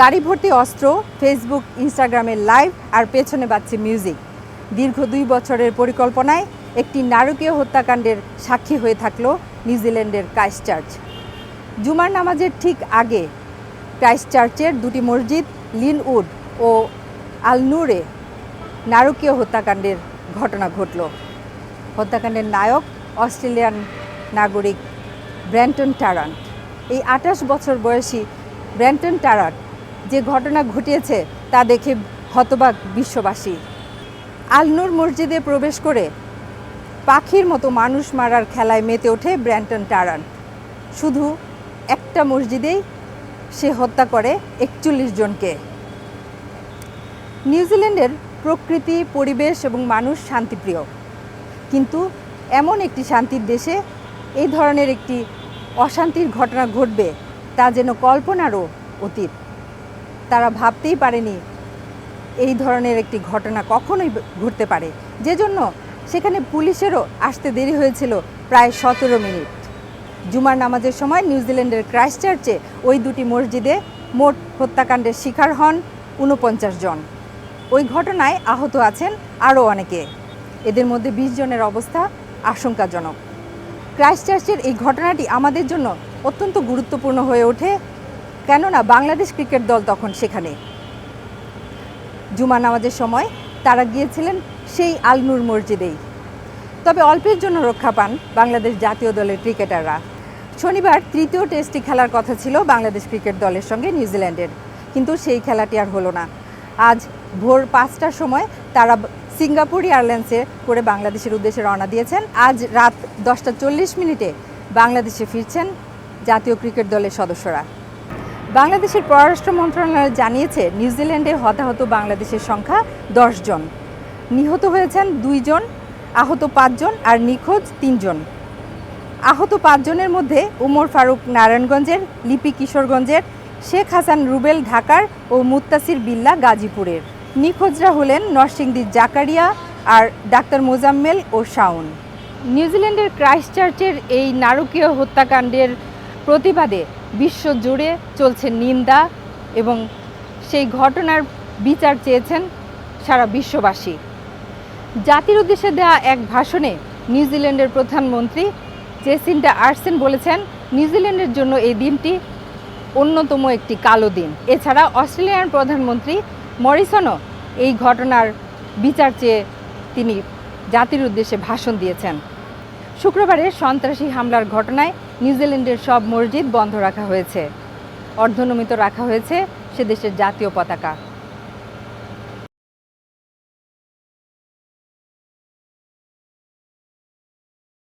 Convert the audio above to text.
গাড়ি ভর্তি অস্ত্র ফেসবুক ইনস্টাগ্রামের লাইভ আর পেছনে বাজছে মিউজিক দীর্ঘ দুই বছরের পরিকল্পনায় একটি নারকীয় হত্যাকাণ্ডের সাক্ষী হয়ে থাকল নিউজিল্যান্ডের ক্রাইস্ট চার্চ জুমার নামাজের ঠিক আগে ক্রাইস্ট চার্চের দুটি মসজিদ লিনউড ও আলনুরে নারকীয় হত্যাকাণ্ডের ঘটনা ঘটল। হত্যাকাণ্ডের নায়ক অস্ট্রেলিয়ান নাগরিক ব্র্যান্টন টারান্ট। এই আঠাশ বছর বয়সী ব্র্যান্টন টারান্ট যে ঘটনা ঘটিয়েছে তা দেখে হতবাক বিশ্ববাসী। আলনুর মসজিদে প্রবেশ করে পাখির মতো মানুষ মারার খেলায় মেতে ওঠে ব্র্যান্টন টারান্ট শুধু একটা মসজিদেই সে হত্যা করে একচল্লিশ জনকে। নিউজিল্যান্ডের প্রকৃতি, পরিবেশ এবং মানুষ শান্তিপ্রিয়। কিন্তু এমন একটি শান্তির দেশে এই ধরনের একটি অশান্তির ঘটনা ঘটবে তা যেন কল্পনারও অতীত। তারা ভাবতেই পারেনি এই ধরনের একটি ঘটনা কখনোই ঘটতে পারে। যে জন্য সেখানে পুলিশেরও আসতে দেরি হয়েছিল প্রায় সতেরো মিনিট। জুমার নামাজের সময় নিউজিল্যান্ডের ক্রাইস্ট চার্চে ওই দুটি মসজিদে মোট হত্যাকাণ্ডের শিকার হন ঊনপঞ্চাশ জন। ওই ঘটনায় আহত আছেন আরও অনেকে। এদের মধ্যে বিশ জনের অবস্থা আশঙ্কাজনক। ক্রাইস্ট চার্চের এই ঘটনাটি আমাদের জন্য অত্যন্ত গুরুত্বপূর্ণ হয়ে ওঠে কেননা বাংলাদেশ ক্রিকেট দল তখন সেখানে। জুমা নামাজের সময় তারা গিয়েছিলেন সেই আলনুর মসজিদেই। তবে অল্পের জন্য রক্ষা পান বাংলাদেশ জাতীয় দলের ক্রিকেটাররা। শনিবার তৃতীয় টেস্টটি খেলার কথা ছিল বাংলাদেশ ক্রিকেট দলের সঙ্গে নিউজিল্যান্ডের। কিন্তু সেই খেলাটি আর হলো না। আজ ভোর পাঁচটার সময় তারা সিঙ্গাপুর এয়ারলাইন্সে করে বাংলাদেশের উদ্দেশ্যে রওনা দিয়েছেন। আজ রাত দশটা চল্লিশ মিনিটে বাংলাদেশে ফিরছেন জাতীয় ক্রিকেট দলের সদস্যরা। বাংলাদেশের পররাষ্ট্র মন্ত্রণালয় জানিয়েছে নিউজিল্যান্ডে হতাহত বাংলাদেশের সংখ্যা জন। নিহত হয়েছেন দুইজন আহত পাঁচজন আর নিখোঁজ তিনজন আহত পাঁচজনের মধ্যে উমর ফারুক নারায়ণগঞ্জের, লিপি কিশোরগঞ্জের, শেখ হাসান রুবেল ঢাকার ও মুত্তাসির বিল্লা গাজীপুরের। নিখোঁজরা হলেন নরসিংদীর জাকারিয়া আর ডাক্তার মোজাম্মেল ও শাওন। নিউজিল্যান্ডের ক্রাইস্ট চার্চের এই নারকীয় হত্যাকাণ্ডের প্রতিবাদে বিশ্বজুড়ে চলছে নিন্দা এবং সেই ঘটনার বিচার চেয়েছেন সারা বিশ্ববাসী। জাতির উদ্দেশ্যে দেওয়া এক ভাষণে নিউজিল্যান্ডের প্রধানমন্ত্রী জেসিন্ডা আর্সেন বলেছেন, নিউজিল্যান্ডের জন্য এই দিনটি অন্যতম একটি কালো দিন। এছাড়া অস্ট্রেলিয়ার প্রধানমন্ত্রী মরিসনও এই ঘটনার বিচার চেয়ে তিনি জাতির উদ্দেশ্যে ভাষণ দিয়েছেন। শুক্রবারে সন্ত্রাসী হামলার ঘটনায় নিউজিল্যান্ডের সব মসজিদ বন্ধ রাখা হয়েছে। অর্ধনমিত রাখা হয়েছে সে দেশের জাতীয় পতাকা।